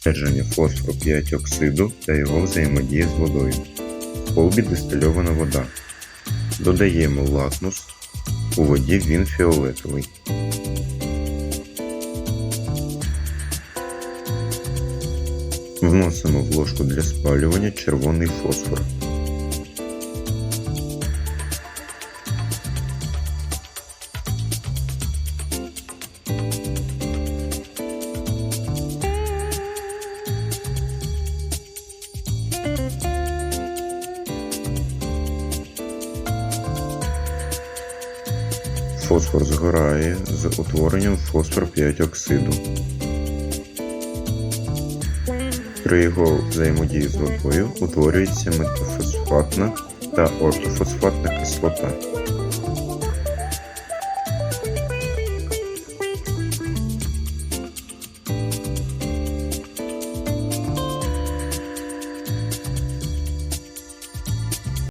Ствердження фосфору 5 оксиду та його взаємодія з водою. В колбі дистильована вода. Додаємо лакмус. У воді він фіолетовий. Вносимо в ложку для спалювання червоний фосфор. Фосфор згорає з утворенням фосфор 5 оксиду. При його взаємодії з водою утворюється метофосфатна та ортофосфатна кислота.